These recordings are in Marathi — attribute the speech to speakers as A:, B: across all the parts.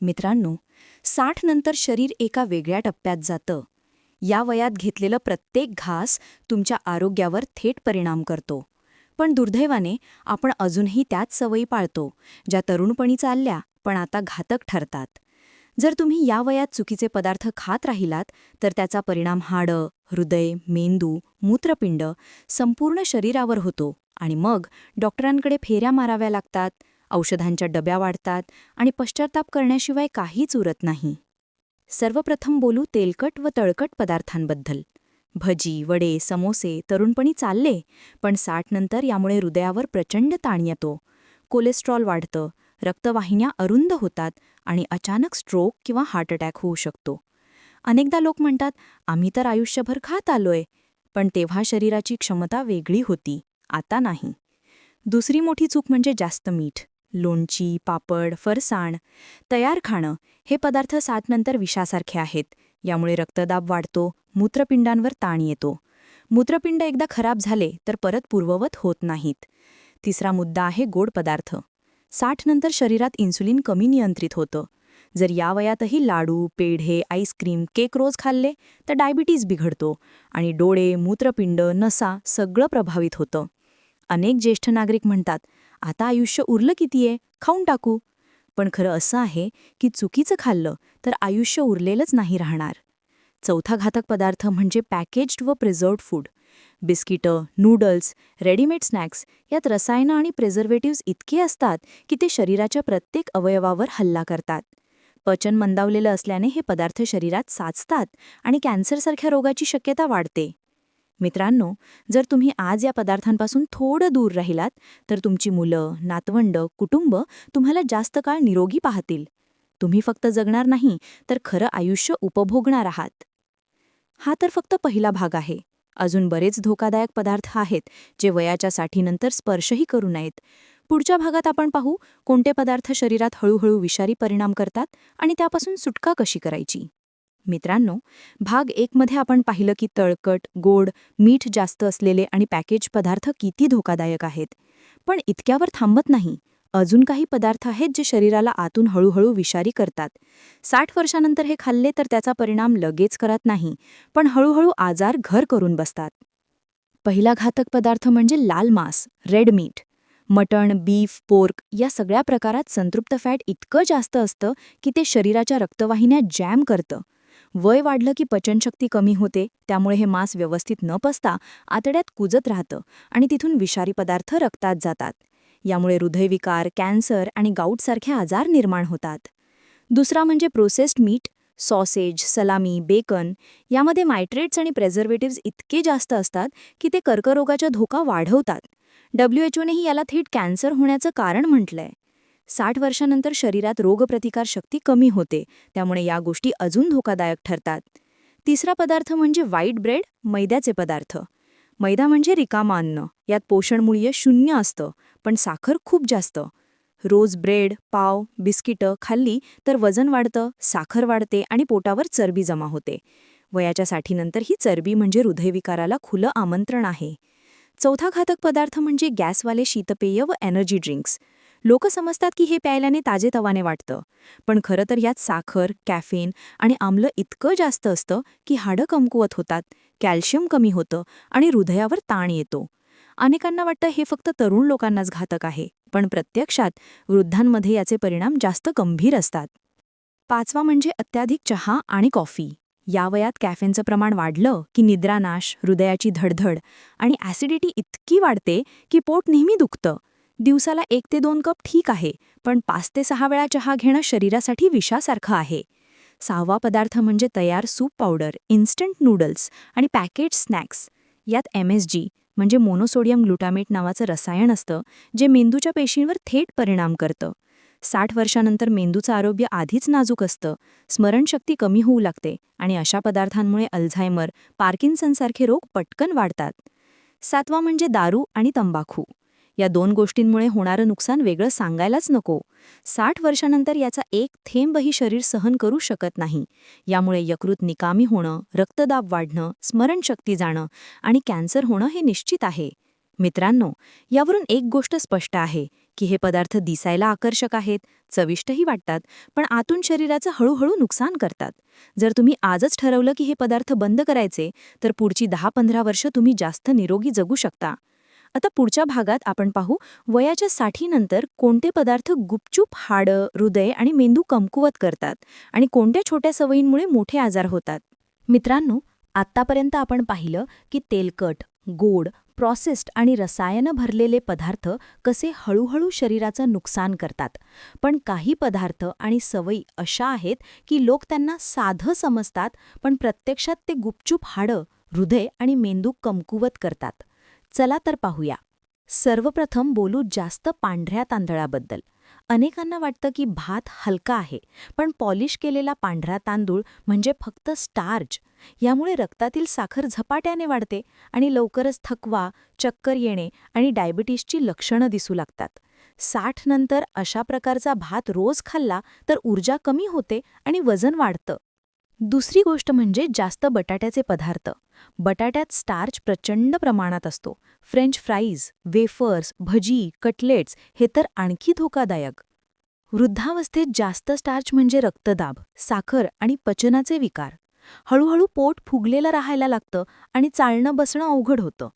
A: मित्रांनो साठ नंतर शरीर एका वेगळ्या टप्प्यात जातं. या वयात घेतलेलं प्रत्येक घास तुमच्या आरोग्यावर थेट परिणाम करतो. पण दुर्दैवाने आपण अजूनही त्याच सवयी पाळतो ज्या तरुणपणी चालल्या पण आता घातक ठरतात. जर तुम्ही या वयात चुकीचे पदार्थ खात राहिलात तर त्याचा परिणाम हाडं हृदय मेंदू मूत्रपिंड संपूर्ण शरीरावर होतो. आणि मग डॉक्टरांकडे फेऱ्या माराव्या लागतात. औषधांच्या डब्या वाढतात आणि पश्चाताप करण्याशिवाय काहीच उरत नाही. सर्वप्रथम बोलू तेलकट व तळकट पदार्थांबद्दल. भजी वडे समोसे तरुणपणी चालले पण साठ नंतर यामुळे हृदयावर प्रचंड ताण येतो. कोलेस्ट्रॉल वाढतं रक्तवाहिन्या अरुंद होतात आणि अचानक स्ट्रोक किंवा हार्ट अटॅक होऊ शकतो. अनेकदा लोक म्हणतात आम्ही तर आयुष्यभर खात आलोय. पण तेव्हा शरीराची क्षमता वेगळी होती आता नाही. दुसरी मोठी चूक म्हणजे जास्त मीठ. लोणची पापड फरसाण तयार खाणं हे पदार्थ सातनंतर विषासारखे आहेत. यामुळे रक्तदाब वाढतो मूत्रपिंडांवर ताण येतो. मूत्रपिंड एकदा खराब झाले तर परत पूर्ववत होत नाहीत. तिसरा मुद्दा आहे गोड पदार्थ. साठ नंतर शरीरात इन्सुलिन कमी नियंत्रित होतं. जर या वयातही लाडू पेढे आईस्क्रीम केक रोज खाल्ले तर डायबिटीज बिघडतो आणि डोळे मूत्रपिंड नसा सगळं प्रभावित होतं. अनेक ज्येष्ठ नागरिक म्हणतात आता आयुष्य उरलं किती आहे खाऊन टाकू. पण खरं असं आहे की चुकीचं खाल्लं तर आयुष्य उरलेलंच नाही राहणार. चौथा घातक पदार्थ म्हणजे पॅकेज्ड व प्रिझर्व्ड फूड. बिस्किटं नूडल्स रेडीमेड स्नॅक्स यात रसायनं आणि प्रिझर्वेटिव्ह इतके असतात की ते शरीराच्या प्रत्येक अवयवावर हल्ला करतात. पचन मंदावलेलं असल्याने हे पदार्थ शरीरात साचतात आणि कॅन्सरसारख्या रोगाची शक्यता वाढते. मित्रांनो जर तुम्ही आज या पदार्थांपासून थोडं दूर राहिलात तर तुमची मुलं नातवंड कुटुंब तुम्हाला जास्त काळ निरोगी पाहतील. तुम्ही फक्त जगणार नाही तर खरं आयुष्य उपभोगणार आहात. हा तर फक्त पहिला भाग आहे. अजून बरेच धोकादायक पदार्थ आहेत जे वयाच्या साठीनंतर स्पर्शही करू नयेत. पुढच्या भागात आपण पाहू कोणते पदार्थ शरीरात हळूहळू विषारी परिणाम करतात आणि त्यापासून सुटका कशी करायची. मित्रांनो भाग एकमध्ये आपण पाहिलं की तळकट गोड मीठ जास्त असलेले आणि पॅकेज पदार्थ किती धोकादायक आहेत. पण इतक्यावर थांबत नाही. अजून काही पदार्थ आहेत जे शरीराला आतून हळूहळू विषारी करतात. साठ वर्षानंतर हे खाल्ले तर त्याचा परिणाम लगेच करत नाही पण हळूहळू आजार घर करून बसतात. पहिला घातक पदार्थ म्हणजे लाल मांस रेड मीठ. मटण बीफ पोर्क या सगळ्या प्रकारात संतृप्त फॅट इतकं जास्त असतं की ते शरीराच्या रक्तवाहिन्या जॅम करतं. वय वाढलं की पचनशक्ती कमी होते त्यामुळे हे मांस व्यवस्थित न पसता आतड्यात कुजत राहतं आणि तिथून विषारी पदार्थ रक्तात जातात. यामुळे हृदयविकार कॅन्सर आणि गाऊटसारखे आजार निर्माण होतात. दुसरा म्हणजे प्रोसेस्ड मीठ सॉसेज सलामी बेकन यामध्ये मायट्रेट्स आणि प्रेझर्वेटिव्ज इतके जास्त असतात की ते कर्करोगाचा धोका वाढवतात. डब्ल्यूएचओनेही याला थेट कॅन्सर होण्याचं कारण म्हटलंय. साठ वर्षानंतर शरीरात रोगप्रतिकारशक्ती कमी होते त्यामुळे या गोष्टी अजून धोकादायक ठरतात. तिसरा पदार्थ म्हणजे व्हाईट ब्रेड मैद्याचे पदार्थ. मैदा म्हणजे रिकामा अन्न यात पोषणमूल्य शून्य असतं पण साखर खूप जास्त. रोज ब्रेड पाव बिस्किटं खाल्ली तर वजन वाढतं साखर वाढते आणि पोटावर चरबी जमा होते. वयाच्या साठीनंतर ही चरबी म्हणजे हृदयविकाराला खुलं आमंत्रण आहे. चौथा घातक पदार्थ म्हणजे गॅसवाले शीतपेय व एनर्जी ड्रिंक्स. लोक समजतात की हे प्यायल्याने ताजेतवाने वाटतं. पण खरं तर यात साखर कॅफेन आणि आम्ल इतकं जास्त असतं की हाडं कमकुवत होतात कॅल्शियम कमी होतं आणि हृदयावर ताण येतो. अनेकांना वाटतं हे फक्त तरुण लोकांनाच घातक आहे पण प्रत्यक्षात वृद्धांमध्ये याचे परिणाम जास्त गंभीर असतात. पाचवा म्हणजे अत्याधिक चहा आणि कॉफी. या वयात कॅफेनचं प्रमाण वाढलं की निद्रानाश हृदयाची धडधड आणि ॲसिडिटी इतकी वाढते की पोट नेहमी दुखतं. दिवसाला एक ते दोन कप ठीक आहे पण पाच ते सहा वेळा चहा घेणं शरीरासाठी विषासारखं आहे. सहावा पदार्थ म्हणजे तयार सूप पावडर इन्स्टंट नूडल्स आणि पॅकेट स्नॅक्स यात एम एस जी म्हणजे मोनोसोडियम ग्लुटामेट नावाचं रसायन असतं जे मेंदूच्या पेशींवर थेट परिणाम करतं. साठ वर्षानंतर मेंदूचं आरोग्य आधीच नाजूक असतं स्मरणशक्ती कमी होऊ लागते आणि अशा पदार्थांमुळे अल्झायमर पार्किन्सनसारखे रोग पटकन वाढतात. सातवा म्हणजे दारू आणि तंबाखू. या दोन गोष्टींमुळे होणारं नुकसान वेगळं सांगायलाच नको. साठ वर्षानंतर याचा एक थेंबही शरीर सहन करू शकत नाही. यामुळे यकृत निकामी होणं रक्तदाब वाढणं स्मरणशक्ती जाणं आणि कॅन्सर होणं हे निश्चित आहे. मित्रांनो यावरून एक गोष्ट स्पष्ट आहे की हे पदार्थ दिसायला आकर्षक आहेत चविष्टही वाटतात पण आतून शरीराचं हळूहळू नुकसान करतात. जर तुम्ही आजच ठरवलं की हे पदार्थ बंद करायचे तर पुढची दहा पंधरा वर्ष तुम्ही जास्त निरोगी जगू शकता. आता पुढच्या भागात आपण पाहू वयाच्या साठीनंतर कोणते पदार्थ गुपचूप हाडं हृदय आणि मेंदू कमकुवत करतात आणि कोणत्या छोट्या सवयींमुळे मोठे आजार होतात? मित्रांनो आत्तापर्यंत आपण पाहिलं की तेलकट गोड प्रोसेस्ड आणि रसायनं भरलेले पदार्थ कसे हळूहळू शरीराचं नुकसान करतात. पण काही पदार्थ आणि सवयी अशा आहेत की लोक त्यांना साधं समजतात पण प्रत्यक्षात ते गुपचूप हाडं हृदय आणि मेंदू कमकुवत करतात. चला तर पाहूया. सर्वप्रथम बोलू जास्त पांढऱ्या तांदळाबद्दल. अनेकांना वाटतं की भात हलका आहे पण पॉलिश केलेला पांढरा तांदूळ म्हणजे फक्त स्टार्च. यामुळे रक्तातील साखर झपाट्याने वाढते आणि लवकरच थकवा चक्कर येणे आणि डायबिटीसची लक्षणं दिसू लागतात. साठ नंतर अशा प्रकारचा भात रोज खाल्ला तर ऊर्जा कमी होते आणि वजन वाढतं. दुसरी गोष्ट म्हणजे जास्त बटाट्याचे पदार्थ. बटाट्यात स्टार्च प्रचंड प्रमाणात असतो. फ्रेंच फ्राईज वेफर्स भजी कटलेट्स हे तर आणखी धोकादायक. वृद्धावस्थेत जास्त स्टार्च म्हणजे रक्तदाब साखर आणि पचनाचे विकार. हळूहळू पोट फुगलेलं राहायला लागतं आणि चालणं बसणं अवघड होतं.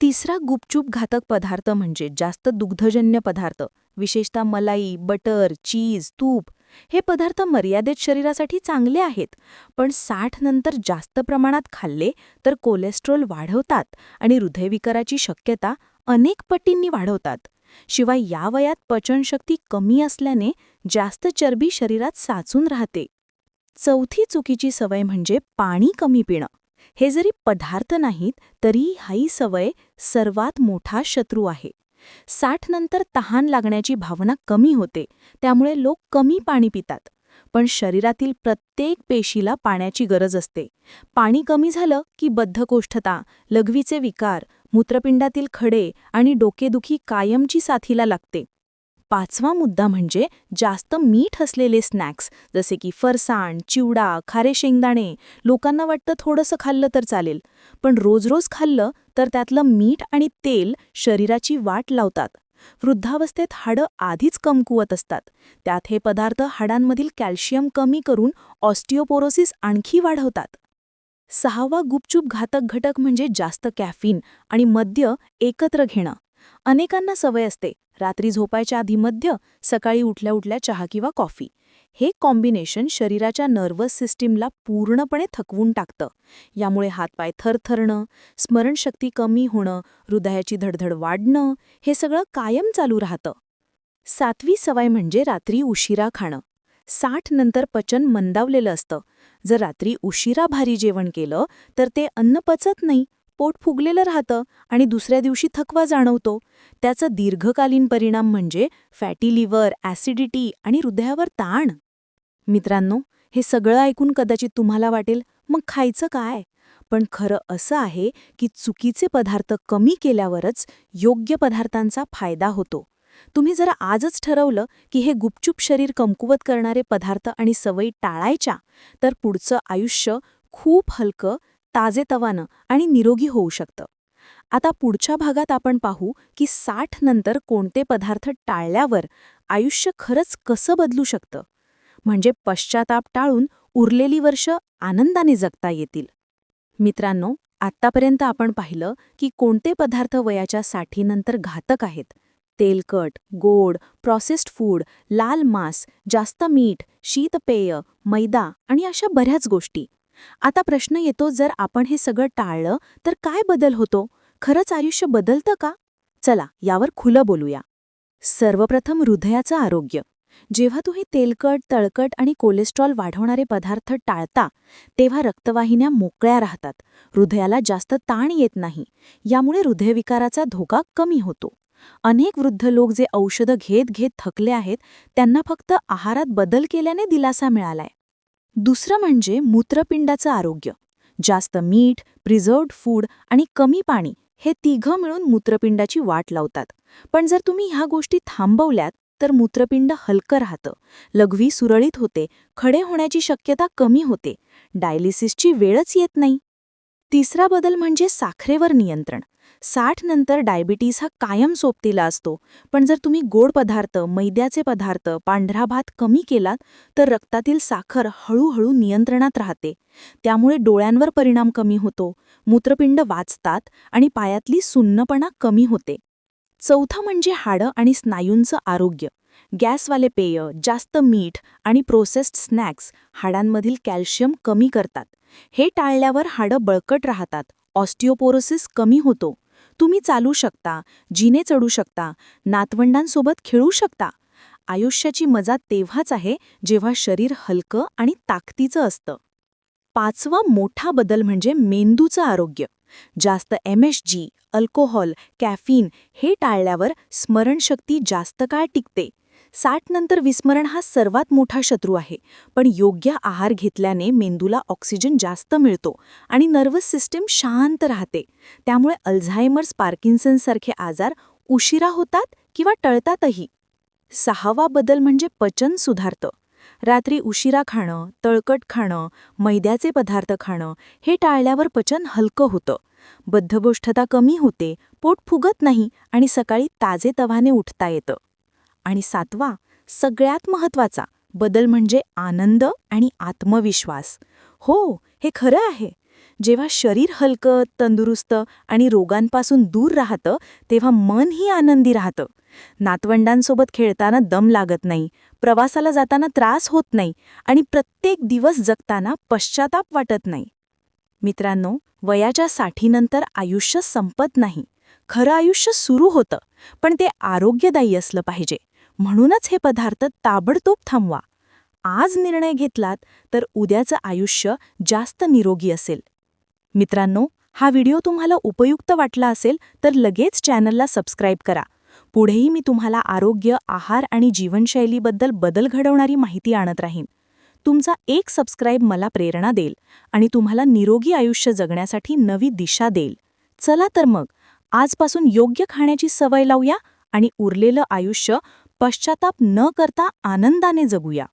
A: तिसरा गुपचूप घातक पदार्थ म्हणजे जास्त दुग्धजन्य पदार्थ विशेषतः मलाई बटर चीज तूप हे पदार्थ मर्यादित शरीरासाठी चांगले आहेत पण साठ नंतर जास्त प्रमाणात खाल्ले तर कोलेस्ट्रॉल वाढवतात आणि हृदयविकाराची शक्यता अनेक पटींनी वाढवतात. शिवाय या वयात पचनशक्ती कमी असल्याने जास्त चरबी शरीरात साचून राहते. चौथी चुकीची सवय म्हणजे पाणी कमी पिणं. हे जरी पदार्थ नाहीत तरी हाही सवय सर्वात मोठा शत्रू आहे. साठ नंतर तहान लागण्याची भावना कमी होते. त्यामुळे लोक कमी पाणी पितात. पण शरीरातील प्रत्येक पेशीला पाण्याची गरज असते. पाणी कमी झालं की बद्धकोष्ठता लघवीचे विकार मूत्रपिंडातील खडे आणि डोकेदुखी कायमची साथीला लागते. पाचवा मुद्दा म्हणजे जास्त मीठ असलेले स्नॅक्स जसे की फरसाण चिवडा खारे शेंगदाणे लोकांना वाटतं थोडंसं खाल्लं तर चालेल. पण रोज रोज खाल्लं तर त्यातलं मीठ आणि तेल शरीराची वाट लावतात. वृद्धावस्थेत हाडं आधीच कमकुवत असतात. त्यात हे पदार्थ हाडांमधील कॅल्शियम कमी करून ऑस्टिओपोरोसिस आणखी वाढवतात. सहावा गुपचूप घातक घटक म्हणजे जास्त कॅफिन आणि मद्य एकत्र घेणं. अनेकांना सवय असते. रात्री झोपायच्या आधी मध्य सकाळी उठल्या उठल्या चहा किंवा कॉफी. हे कॉम्बिनेशन शरीराच्या नर्वस सिस्टीमला पूर्णपणे थकवून टाकतं. यामुळे हातपाय थरथरणं स्मरणशक्ती कमी होणं हृदयाची धडधड वाढणं हे सगळं कायम चालू राहतं. सातवी सवय म्हणजे रात्री उशिरा खाणं. साठ नंतर पचन मंदावलेलं असतं. जर रात्री उशिरा भारी जेवण केलं तर ते अन्न पचत नाही. पोट फुगलेलं राहतं आणि दुसऱ्या दिवशी थकवा जाणवतो. त्याचा दीर्घकालीन परिणाम म्हणजे फॅटी लिव्हर ॲसिडिटी आणि हृदयावर ताण. मित्रांनो हे सगळं ऐकून कदाचित तुम्हाला वाटेल मग खायचं काय? पण खरं असं आहे की चुकीचे पदार्थ कमी केल्यावरच योग्य पदार्थांचा फायदा होतो. तुम्ही जर आजच ठरवलं की हे गुपचूप शरीर कमकुवत करणारे पदार्थ आणि सवयी टाळायच्या तर पुढचं आयुष्य खूप हलकं ताजेतवानं आणि निरोगी होऊ शकतं. आता पुढच्या भागात आपण पाहू की साठ नंतर कोणते पदार्थ टाळल्यावर आयुष्य खरंच कसं बदलू शकतं. म्हणजे पश्चाताप टाळून उरलेली वर्ष आनंदाने जगता येतील. मित्रांनो आत्तापर्यंत आपण पाहिलं की कोणते पदार्थ वयाच्या साठीनंतर घातक आहेत. तेलकट गोड प्रोसेस्ड फूड लाल मांस जास्त मीठ शीतपेय मैदा आणि अशा बऱ्याच गोष्टी. आता प्रश्न येतो जर आपण हे सगळं टाळलं तर काय बदल होतो? खरंच आयुष्य बदलतं का? चला यावर खुलं बोलूया. सर्वप्रथम हृदयाचं आरोग्य. जेव्हा तुम्ही तेलकट तळकट आणि कोलेस्ट्रॉल वाढवणारे पदार्थ टाळता तेव्हा रक्तवाहिन्या मोकळ्या राहतात. हृदयाला जास्त ताण येत नाही. यामुळे हृदयविकाराचा धोका कमी होतो. अनेक वृद्ध लोक जे औषधं घेत घेत थकले आहेत त्यांना फक्त आहारात बदल केल्याने दिलासा मिळालाय. दुसरं म्हणजे मूत्रपिंडाचं आरोग्य. जास्त मीठ प्रिझर्व्ड फूड आणि कमी पाणी हे तिघं मिळून मूत्रपिंडाची वाट लावतात. पण जर तुम्ही ह्या गोष्टी थांबवल्यात तर मूत्रपिंड हलकं राहतं. लघवी सुरळीत होते खडे होण्याची शक्यता कमी होते. डायलिसिसची वेळच येत नाही.
B: तिसरा बदल म्हणजे साखरेवर नियंत्रण. साठ नंतर डायबिटीस हा कायम सोबतीला असतो. पण जर तुम्ही गोड पदार्थ मैद्याचे पदार्थ पांढरा भात कमी केलात तर रक्तातील साखर हळूहळू नियंत्रणात राहते. त्यामुळे डोळ्यांवर परिणाम कमी होतो मूत्रपिंड वाचतात आणि पायातली सुन्नपणा कमी होते. चौथं म्हणजे हाडं आणि स्नायूंचं आरोग्य. गॅसवाले पेय जास्त मीठ आणि प्रोसेस्ड स्नॅक्स हाडांमधील कॅल्शियम कमी करतात. हे टाळल्यावर हाडं बळकट राहतात. ऑस्टिओपोरोसिस कमी होतो. तुम्ही चालू शकता जिने चढू शकता नातवंडांसोबत खेळू शकता. आयुष्याची मजा तेव्हाच आहे जेव्हा शरीर हलकं आणि ताकदीचं असतं. पाचवा मोठा बदल म्हणजे मेंदूचं आरोग्य. जास्त M S G alcohol caffeine हे टाळल्यावर स्मरणशक्ती जास्त काळ टिकते. साठ नंतर विस्मरण हा सर्वात मोठा शत्रू आहे. पण योग्य आहार घेतल्याने मेंदूला ऑक्सिजन जास्त मिळतो आणि नर्वस सिस्टीम शांत राहते. त्यामुळे अल्झायमर्स पार्किन्सनसारखे आजार उशिरा होतात किंवा टळतातही. सहावा बदल म्हणजे पचन सुधारतं. रात्री उशिरा खाणं तळकट खाणं मैद्याचे पदार्थ खाणं हे टाळल्यावर पचन हलकं होतं. बद्धगोष्ठता कमी होते पोट फुगत नाही आणि सकाळी ताजे तवाने उठता येतं. आणि सातवा सगळ्यात महत्त्वाचा बदल म्हणजे आनंद आणि आत्मविश्वास. हो हे खरं आहे. जेव्हा शरीर हलकं तंदुरुस्त आणि रोगांपासून दूर राहतं तेव्हा मनही आनंदी राहतं. नातवंडांसोबत खेळताना दम लागत नाही प्रवासाला जाताना त्रास होत नाही आणि प्रत्येक दिवस जगताना पश्चाताप वाटत नाही. मित्रांनो वयाच्या साठीनंतर आयुष्य संपत नाही. खरं आयुष्य सुरू होतं पण ते आरोग्यदायी असलं पाहिजे. म्हणूनच हे पदार्थ ताबडतोब थांबवा. आज निर्णय घेतलात तर उद्याचं आयुष्य जास्त निरोगी असेल. मित्रांनो हा व्हिडिओ तुम्हाला उपयुक्त वाटला असेल तर लगेच चॅनलला सबस्क्राईब करा. पुढेही मी तुम्हाला आरोग्य आहार आणि जीवनशैलीबद्दल बदल घडवणारी माहिती आणत राहीन. तुमचा एक सबस्क्राईब मला प्रेरणा देईल आणि तुम्हाला निरोगी आयुष्य जगण्यासाठी नवी दिशा देईल. चला तर मग आजपासून योग्य खाण्याची सवय लावूया आणि उरलेलं आयुष्य पश्चाताप न करता आनंदाने जगूया.